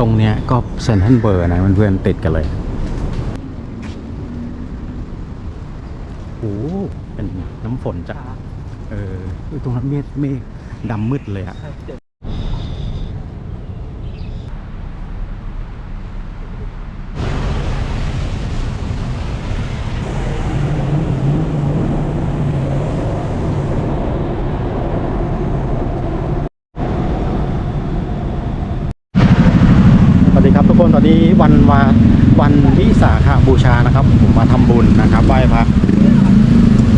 ตรงเนี้ยก็เซนทรัลเบอร์นะเพื่อนๆติดกันเลยโอ้โหเป็นน้ำฝนจ้ะเอออุ๊ยตรงนั้นเมฆเมฆดำมืดเลยอะสวัสดีครับทุกคนตอนนี้ วันวาวันวิสาขบูชานะครับ ผมมาทำบุญนะครับไหว้พระ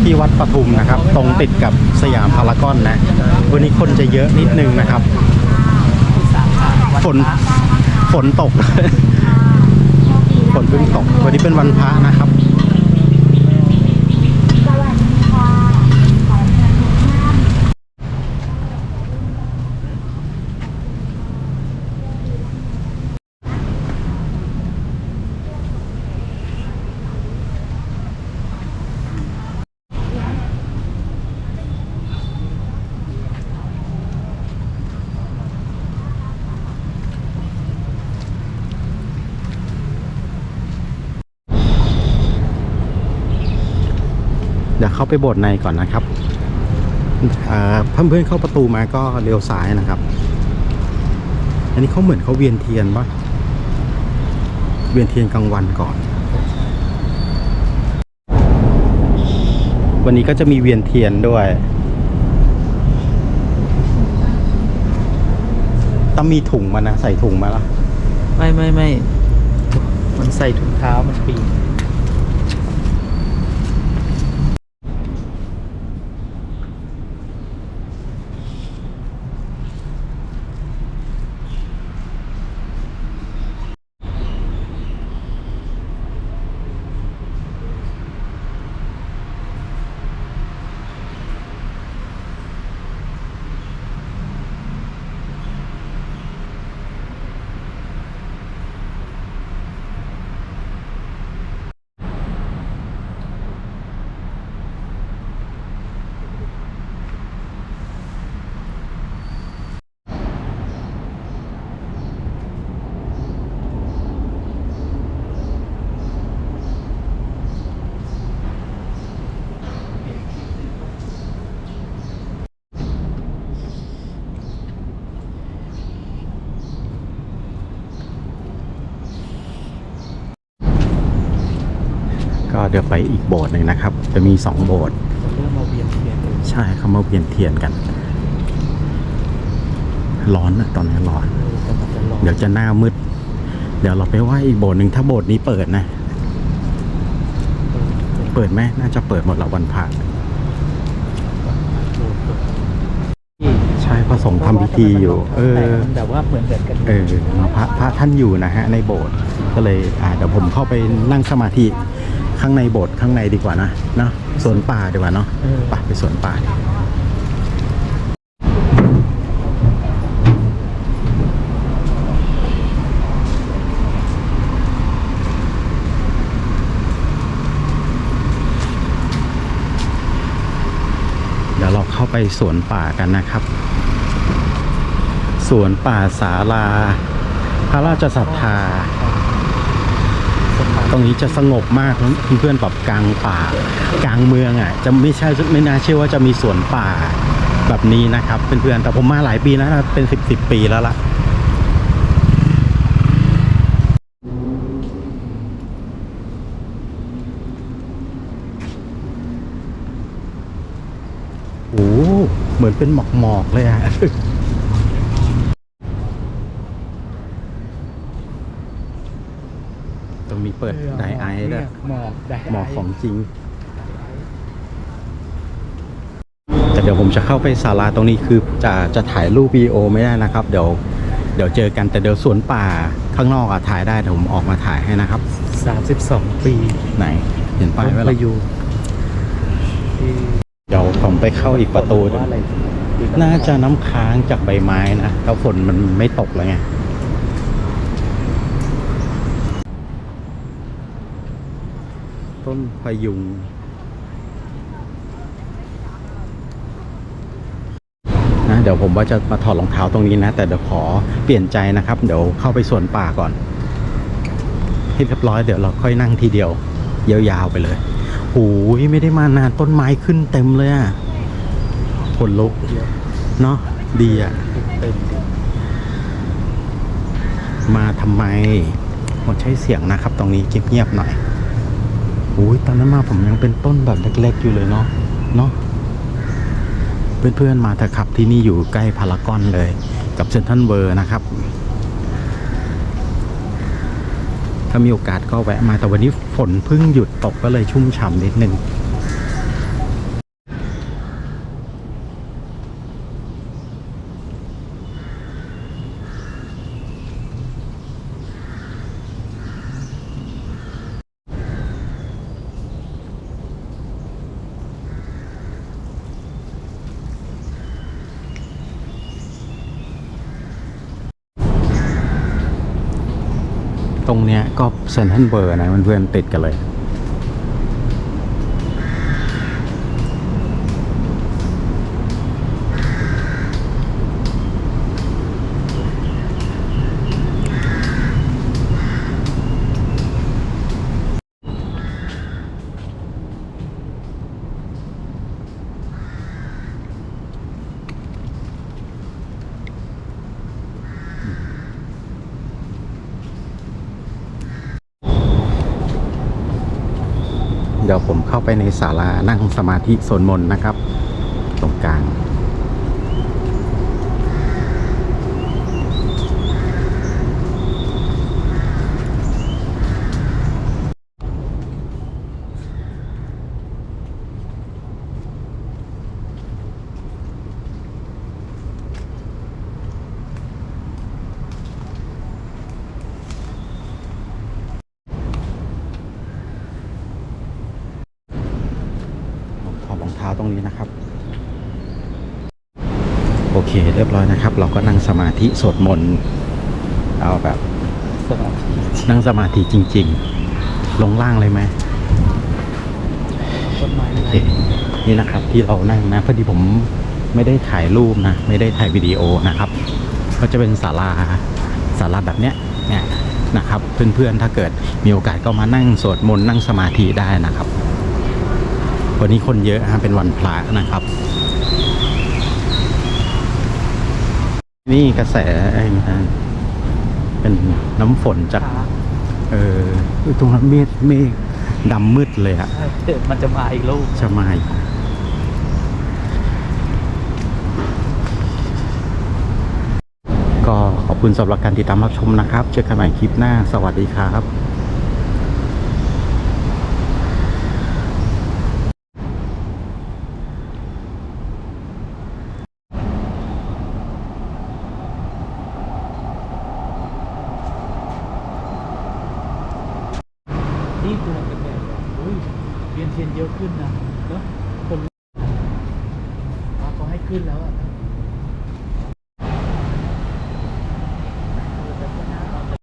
ที่วัดปทุมนะครับ ตรงติดกับสยามพารากอนนะวันนี้คนจะเยอะนิดนึงนะครับ ฝนฝนตกฝนเพิ่งตกวันนี้เป็นวันพระนะครับ ดี๋ยวเข้าไปโบสถ์ในก่อนนะครับอ่าเพื่อนๆเข้าประตูมาก็เลี้ยวซ้ายนะครับ อันนี้เขาเหมือนเขาเวียนเทียนปะเวียนเทียนกลางวันก่อน วันนี้ก็จะมีเวียนเทียนด้วยต้องมีถุงมานะ ใส่ถุงมาละไม่ไม่ไม่มันใส่ถุงเท้ามันปีน เดี๋ยวไปอีกโบสถ์หนึ่งนะครับ จะมีสองโบสถ์เริ่มมาเวียนเทียนเลยใช่เขามาเวียนเทียนกัน ร้อนนะตอนนี้ร้อนแต่มันจะร้อน เดี๋ยวจะหน้ามืด เดี๋ยวเราไปไหว้อีกโบสถ์หนึ่งถ้าโบสถ์นี้เปิดนะ เปิดไหมน่าจะเปิดหมดละวันพระใช่พระสงฆ์ทำพิธีอยู่ เออแต่มันแบบว่าเหมือนกันกันเออพระพระท่านอยู่นะฮะในโบสถ์ก็เลยอ่าเดี๋ยวผมเข้าไปนั่งสมาธิ ข้างในโบสถ์ข้างในดีกว่านะเนาะสวนป่าดีกว่าเนาะเออไปไปสวนป่าเดี๋ยวเราเข้าไปสวนป่ากันนะครับสวนป่าสาลาพระราชศรัทธา ตรงนี้จะสงบมากเพื่อนๆแบบกลางป่า กลางเมืองอะ จะไม่ใช่ไม่น่าเชื่อว่าจะมีสวนป่าแบบนี้นะครับเพื่อนๆแต่ผมมาหลายปีแล้วนะเป็นสิบสิบปีแล้วล่ะโอ้เหมือนเป็นหมอกหมอกๆเลยอะ ต้องมีเปิดไดไอซ์ด้วยหมอกไดหมอกของจริง แต่เดี๋ยวผมจะเข้าไปศาลาตรงนี้คือจะจะถ่ายรูปวีดีโอไม่ได้นะครับ เดี๋ยวเดี๋ยวเจอกันแต่เดี๋ยวสวนป่าข้างนอกอะถ่ายได้เดี๋ยวผมออกมาถ่ายให้นะครับสามสิบสองปีไหนเห็นป้ายไว้ปแล้วระยูนที่เดี๋ยวผมไปเข้าอีกประตูหนึ่งว่าอะไรน่าจะน้ำค้างจากใบไม้นะแล้วฝนมันไม่ตกแล้วไง ต้นพยุงนะเดี๋ยวผมว่าจะมาถอดรองเท้าตรงนี้นะ แต่เดี๋ยวขอเปลี่ยนใจนะครับ เดี๋ยวเข้าไปสวนป่าก่อนให้เรียบร้อยเดี๋ยวเราค่อยนั่งทีเดียวยาวๆไปเลยโอ้ยไม่ได้มานานต้นไม้ขึ้นเต็มเลยอะขนลุกเนาะดีอะมดิมาทำไมหมดใช้เสียงนะครับ ตรงนี้เงียบๆหน่อย อุ้ยตอนนั้นมาผมยังเป็นต้นแบบเล็กๆอยู่เลยเนาะเนาะเพื่อนๆมาเถอะครับที่นี่อยู่ใกล้พารากอนเลย กับเซนทันเวอร์นะครับ ถ้ามีโอกาสก็แวะมาแต่วันนี้ฝนเพิ่งหยุดตกก็เลยชุ่มฉ่ำนิดนึง รงเนี้ยก็เซนทันเบอร์นะเพื่อนๆติดกันเลย เดี๋ยวผมเข้าไปในศาลานั่งสมาธิสวดมนต์นะครับ ตรงกลาง ผมถอด รองเท้าตรงนี้นะครับ โอเคเรียบร้อยนะครับ เราก็นั่งสมาธิสวดมนต์เอาแบบสมาธินั่งสมาธิจริง ๆ ลงล่างเลยไหมต้นไม้โอเคนี่นะครับที่เรานั่งนะพอดีผมไม่ได้ถ่ายรูปนะ ไม่ได้ถ่ายวิดีโอนะครับ ก็จะเป็นศาลาศาลาแบบเนี้ยเนี่ยนะครับ เพื่อนๆถ้าเกิดมีโอกาสก็มานั่งสวดมนต์นั่งสมาธิได้นะครับ วันนี้คนเยอะฮะเป็นวันพระนะครับ นี่กระแสไอ้นะเป็นน้ำฝนจากขาเออตรงนั้นเมฆเมฆดำมืดเลยอะเดี๋ยวมันจะมาอีกลูกจะมาอีกก็ขอบคุณสำหรับการติดตามรับชมนะครับ เจอกันใหม่คลิปหน้า สวัสดีครับ นี่ตัวเป็นแบบอุ้ย เรียนเทียนเยอะขึ้นนะเนาะคนเขาให้ขึ้นแล้วอะ